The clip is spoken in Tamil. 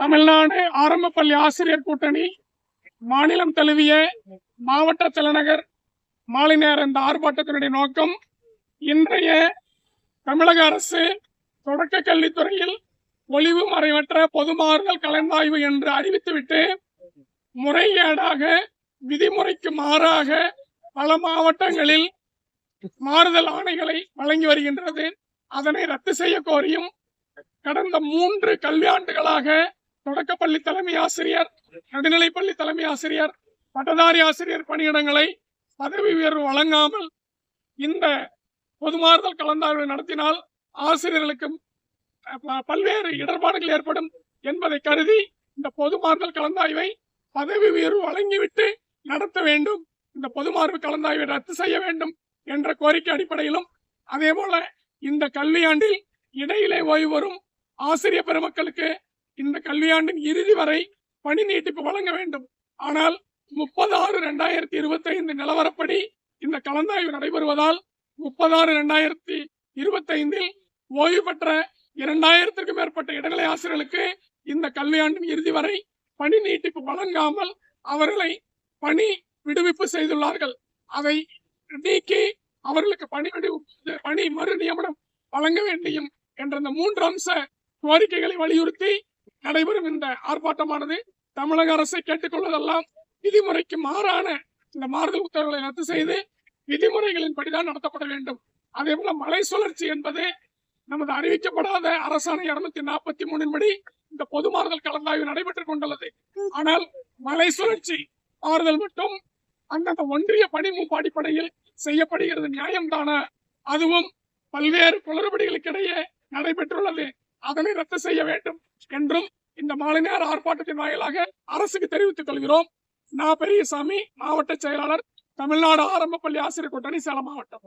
தமிழ்நாடு ஆரம்ப பள்ளி ஆசிரியர் கூட்டணி மாநிலம் தழுவிய மாவட்ட தலைநகர் மாலை நேர இந்த ஆர்ப்பாட்டத்தினுடைய நோக்கம் இன்றைய தமிழக அரசு தொடக்க கல்வித்துறையில் ஒளிவு மறைவற்ற பொதுமாறுதல் கலந்தாய்வு என்று அறிவித்துவிட்டு முறைகேடாக விதிமுறைக்கு மாறாக பல மாவட்டங்களில் மாறுதல் ஆணைகளை வழங்கி வருகின்றது. அதனை ரத்து செய்ய கோரியும் கடந்த மூன்று கல்வியாண்டுகளாக தொடக்கப்பள்ளி தலைமை ஆசிரியர் நடுநிலைப்பள்ளி தலைமை ஆசிரியர் பட்டதாரி ஆசிரியர் பணியிடங்களை பதவி உயர்வு வழங்காமல் இந்த பொதுமாறுதல் கலந்தாய்வு நடத்தினால் ஆசிரியர்களுக்கு பல்வேறு இடர்பாடுகள் ஏற்படும் என்பதை கருதி இந்த பொதுமாறுதல் கலந்தாய்வை பதவி உயர்வு வழங்கிவிட்டு நடத்த வேண்டும். இந்த பொதுமாறுதல் கலந்தாய்வை ரத்து செய்ய வேண்டும் என்ற கோரிக்கை அடிப்படையிலும் அதே போல இந்த கல்வியாண்டில் இடையிலே ஓய்வு வரும் ஆசிரியர் பெருமக்களுக்கு இந்த கல்வியாண்டின் இறுதி வரை பணி நீட்டிப்பு வழங்க வேண்டும். ஆனால் முப்பது ஆறு ரெண்டாயிரத்தி இருபத்தி ஐந்து நிலவரப்படி இந்த கலந்தாய்வு நடைபெறுவதால் முப்பது ஆறு ரெண்டாயிரத்தி இருபத்தைந்தில் ஓய்வு பெற்ற இரண்டாயிரத்திற்கும் மேற்பட்ட இடைநிலை ஆசிரியர்களுக்கு இந்த கல்வியாண்டின் இறுதி வரை பணி நீட்டிப்பு வழங்காமல் அவர்களை பணி விடுவிப்பு செய்துள்ளார்கள். அதை நீக்கி அவர்களுக்கு பணி விடுவிப்பு பணி மறு நியமனம் வழங்க வேண்டியும் என்ற இந்த மூன்று அம்ச கோரிக்கைகளை வலியுறுத்தி நடைபெறும் இந்த ஆர்ப்பாட்டமானது தமிழக அரசை கேட்டுக்கொள்வதெல்லாம் விதிமுறைக்கு மாறான இந்த மாறுதல் உத்தரவுகளை ரத்து செய்து விதிமுறைகளின் படிதான் நடத்தப்பட வேண்டும். அதே போல மலை சுழற்சி என்பது நமது அறிவிக்கப்படாத அரசாணை இருநூத்தி நாற்பத்தி மூணின் படி இந்த பொது மாறுதல் கலந்தாய்வு நடைபெற்றுக் கொண்டுள்ளது. ஆனால் மலை சுழற்சி மாறுதல் மட்டும் அந்தந்த ஒன்றிய பணிமூப்பு அடிப்படையில் செய்யப்படுகிறது நியாயம்தானா? அதுவும் பல்வேறு குளறுபடிகளுக்கிடையே நடைபெற்றுள்ளது. அதனை ரத்து செய்ய வேண்டும் என்றும் இந்த மாலை நேர ஆர்ப்பாட்டத்தின் வாயிலாக அரசுக்கு தெரிவித்துக் கொள்கிறோம். நான் பெரியசாமி மாவட்ட செயலாளர் தமிழ்நாடு ஆரம்ப பள்ளி ஆசிரியர் கூட்டணி சேலம் மாவட்டம்.